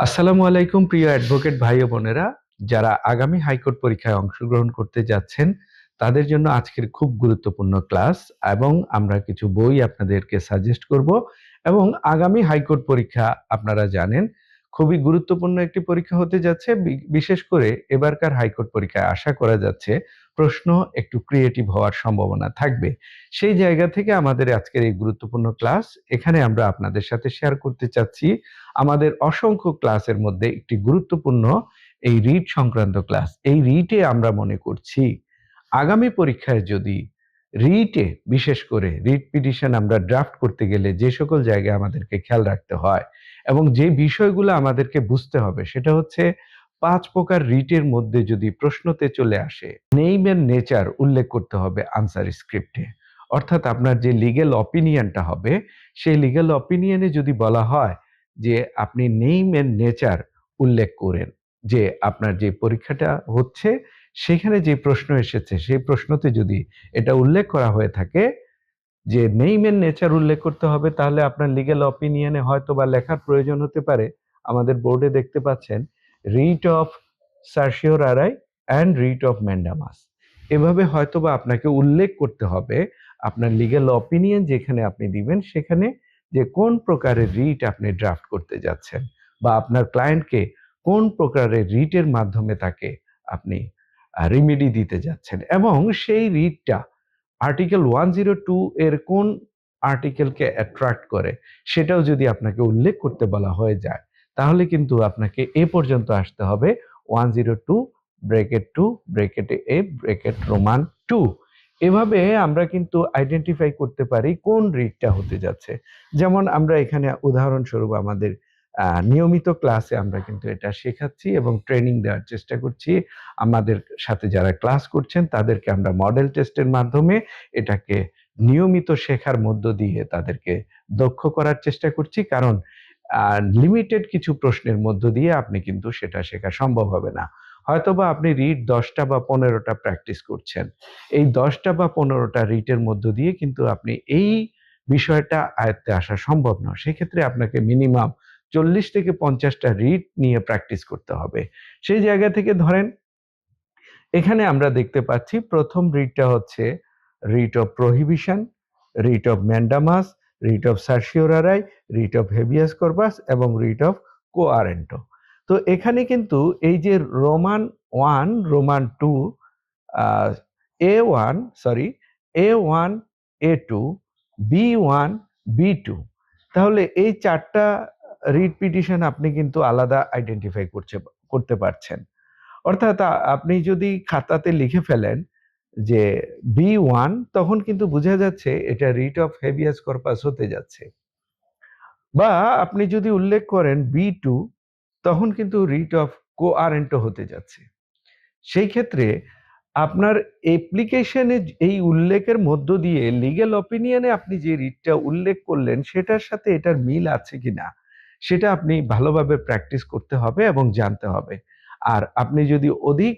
আসসালামু আলাইকুম প্রিয় অ্যাডভোকেট ভাই ও বোনেরা, যারা আগামী হাইকোর্ট পরীক্ষায় অংশগ্রহণ করতে যাচ্ছেন, তাদের জন্য আজকের খুব গুরুত্বপূর্ণ ক্লাস এবং আমরা কিছু বই আপনাদেরকে সাজেস্ট করব এবং আগামী হাইকোর্ট পরীক্ষা আপনারা জানেন, খুবই গুরুত্বপূর্ণ একটি পরীক্ষা হতে যাচ্ছে বিশেষ করে এবারকার হাইকোর্ট পরীক্ষায় আশা করা যাচ্ছে প্রশ্ন একটু ক্রিয়েটিভ হওয়ার সম্ভাবনা থাকবে। সেই জায়গা থেকে আমাদের আজকের এই গুরুত্বপূর্ণ ক্লাস এখানে আমরা আপনাদের সাথে শেয়ার করতে চাচ্ছি। আমাদের অসংখ্য ক্লাসের মধ্যে একটি গুরুত্বপূর্ণ এই রিট সংক্রান্ত ক্লাস এই রিটে আমরা মনে করছি, আগামী পরীক্ষায় যদি রিটে বিশেষ করে রিট পিটিশন আমরা ড্রাফট করতে গেলে যে সকল জায়গায় আমাদেরকে খেয়াল রাখতে হয় এবং যে বিষয়গুলো আমাদেরকে বুঝতে হবে সেটা হচ্ছে পাঁচ প্রকার রিটের মধ্যে যদি প্রশ্নতে চলে আসে, নেইম এর নেচার উল্লেখ করতে হবে আনসার স্ক্রিপ্টে। অর্থাৎ আপনার যে লিগেল অপিনিয়নটা হবে, সেই লিগেল অপিনিয়নে যদি বলা হয় যে আপনি নেইম এর নেচার উল্লেখ করেন, যে আপনার যে পরীক্ষাটা হচ্ছে, সেখানে যে প্রশ্ন এসেছে, সেই প্রশ্নতে যদি এটা উল্লেখ করা হয়ে থাকে, যে নেইম নেচার উল্লেখ করতে হবে, তাহলে আপনার লিগেল অপিনিয়নে হয়তো বা লেখার প্রয়োজন হতে পারে। আমাদের বোর্ডে দেখতে পাচ্ছেন writ of certiorari and writ of mandamus. এভাবে হয়তো বা আপনাকে উল্লেখ করতে হবে, আপনার লিগেল অপিনিয়ন যেখানে আপনি দিবেন, সেখানে যে কোন প্রকারের রিট আপনি ড্রাফট করতে যাচ্ছেন বা আপনার ক্লায়েন্টকে কোন প্রকারের রিটের মাধ্যমে তাকে আপনি রিমিডি দিতে যাচ্ছেন এবং সেই রিটটা আর্টিকেল ওয়ান জিরো টু এর কোন আর্টিকেলকে অ্যাট্রাক্ট করে, সেটাও যদি আপনাকে উল্লেখ করতে বলা হয়ে যায় তাহলে কিন্তু আপনাকে এ পর্যন্ত আসতে হবে one zero two bracket two bracket A bracket Roman two এভাবে আমরা কিন্তু আইডেন্টিফাই করতে পারি কোন রিটটা হতে যাচ্ছে। যেমন আমরা এখানে উদাহরণস্বরূপ আমাদের নিয়মিত ক্লাসে আমরা কিন্তু এটা শেখাচ্ছি এবং ট্রেনিং দেওয়ার চেষ্টা করছি। আমাদের সাথে যারা ক্লাস করছেন, তাদেরকে আমরা মডেল টেস্টের মাধ্যমে এটাকে নিয়মিত শেখার মধ্য দিয়ে তাদেরকে দক্ষ করার চেষ্টা করছি। কারণ লিমিটেড কিছু প্রশ্নের মধ্য দিয়ে আপনি কিন্তু সেটা শেখা সম্ভব হবে না। হয়তোবা আপনি রিট দশটা বা পনেরোটা প্র্যাকটিস করছেন। এই দশটা বা পনেরোটা রিটের মধ্য দিয়ে কিন্তু আপনি এই বিষয়টা আয়ত্তে আসা সম্ভব নয়। সেক্ষেত্রে আপনাকে মিনিমাম চল্লিশ থেকে পঞ্চাশটা রিট নিয়ে প্র্যাকটিস করতে হবে। সেই জায়গা থেকে ধরেন, এখানে আমরা দেখতে পাচ্ছি প্রথম রিটটা হচ্ছে writ of prohibition writ of mandamus writ of certiorari writ of habeas corpus এবং রিট অফ কোয়ারেন্টো। তো এখানে কিন্তু এই যে Roman one, Roman two A one, sorry, A one, A two, B one, B two, তাহলে এই চারটা writ petition আপনি কিন্তু আলাদা আইডেন্টিফাই করছে, করতে পারছেন। অর্থাৎ আপনি যদি খাতাতে লিখে ফেলেন যে বি ওয়ান তখন কিন্তু বোঝা যাচ্ছে এটা রিট অফ হেভিয়াস কর্পাস হতে যাচ্ছে। বা আপনি যদি উল্লেখ করেন বি টু তখন কিন্তু রিট অফ কোআরেন্টো হতে যাচ্ছে। সেই ক্ষেত্রে আপনার অ্যাপ্লিকেশনে এই উল্লেখের মধ্য দিয়ে লিগ্যাল অপিনিয়নে আপনি যে রিটটা উল্লেখ করলেন সেটার সাথে এটার মিল আছে কিনা সেটা আপনি ভালোভাবে প্র্যাকটিস করতে হবে এবং জানতে হবে। আর আপনি যদি অধিক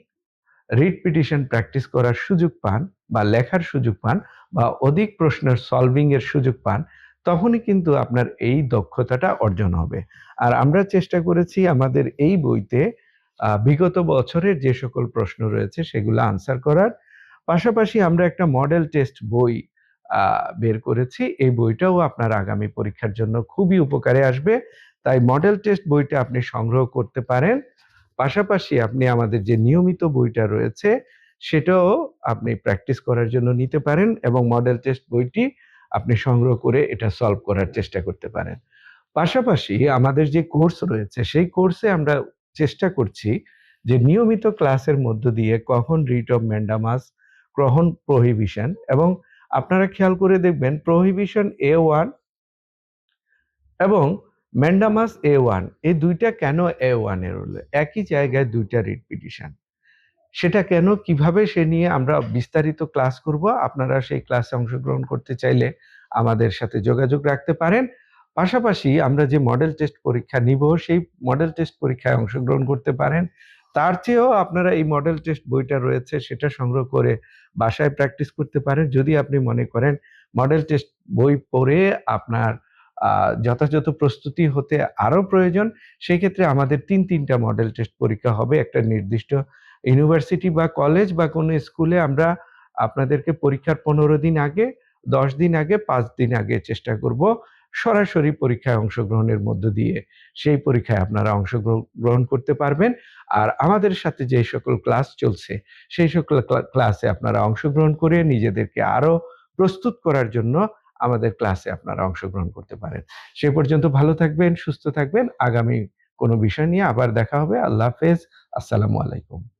রিট পিটিশন প্র্যাকটিস করার সুযোগ পান বা লেখার সুযোগ পান বা অধিক প্রশ্নের সলভিং এর সুযোগ পান, তখনই কিন্তু আপনার এই দক্ষতাটা অর্জন হবে। আর আমরা চেষ্টা করেছি আমাদের এই বইতে বিগত বছরের যে সকল প্রশ্ন রয়েছে সেগুলো আনসার করার। পাশাপাশি আমরা একটা মডেল টেস্ট বই বের করেছি। এই বইটাও আপনার আগামী পরীক্ষার জন্য খুবই উপকারে আসবে। তাই মডেল টেস্ট বইটা আপনি সংগ্রহ করতে পারেন। পাশাপাশি আপনি আমাদের যে নিয়মিত বইটা রয়েছে, সেটাও আপনি প্র্যাকটিস করার জন্য নিতে পারেন এবং মডেল টেস্ট বইটি আপনি সংগ্রহ করে এটা সলভ করার চেষ্টা করতে পারেন। পাশাপাশি আমাদের যে কোর্স রয়েছে, সেই কোর্সে আমরা চেষ্টা করছি যে নিয়মিত ক্লাসের মধ্য দিয়ে কখন রিট অফ ম্যান্ডামাস গ্রহণ প্রহিবিশন এবং আপনারা খেয়াল করে দেখবেন প্রহিবিশন এ ওয়ান এবং ম্যান্ডামাস এ ওয়ান এই দুইটা কেন এ ওয়ানের হলো? একই জায়গায় দুইটা রিট পিটিশন। সেটা কেন, কীভাবে সে নিয়ে আমরা বিস্তারিত ক্লাস করব? আপনারা সেই ক্লাসে অংশগ্রহণ করতে চাইলে আমাদের সাথে যোগাযোগ রাখতে পারেন। পাশাপাশি আমরা যে মডেল টেস্ট পরীক্ষা নিব, সেই মডেল টেস্ট পরীক্ষায় অংশগ্রহণ করতে পারেন। তার চেয়েও আপনারা এই মডেল টেস্ট বইটা রয়েছে, সেটা সংগ্রহ করে বাসায় প্র্যাকটিস করতে পারেন। যদি আপনি মনে করেন মডেল টেস্ট বই পড়ে আপনার যথাযথ প্রস্তুতি হতে আরও প্রয়োজন। সেই ক্ষেত্রে আমাদের তিন, তিনটা মডেল টেস্ট পরীক্ষা হবে। একটা নির্দিষ্ট ইউনিভার্সিটি বা কলেজ বা কোনো স্কুলে আমরা আপনাদেরকে পরীক্ষার পনেরো দিন আগে, দশ দিন আগে, পাঁচ দিন আগে চেষ্টা করব সরাসরি পরীক্ষায় অংশগ্রহণের মধ্য দিয়ে। সেই পরীক্ষায় আপনারা অংশগ্রহণ করতে পারবেন। আর আমাদের সাথে যে সকল ক্লাস চলছে, সেই সকল ক্লাসে আপনারা অংশগ্রহণ করে নিজেদেরকে আরও প্রস্তুত করার জন্য আমাদের ক্লাসে আপনারা অংশগ্রহণ করতে পারেন। সে পর্যন্ত ভালো থাকবেন, সুস্থ থাকবেন। আগামী কোনো বিষয় নিয়ে আবার দেখা হবে। আল্লাহ হাফেজ। আসসালামু আলাইকুম।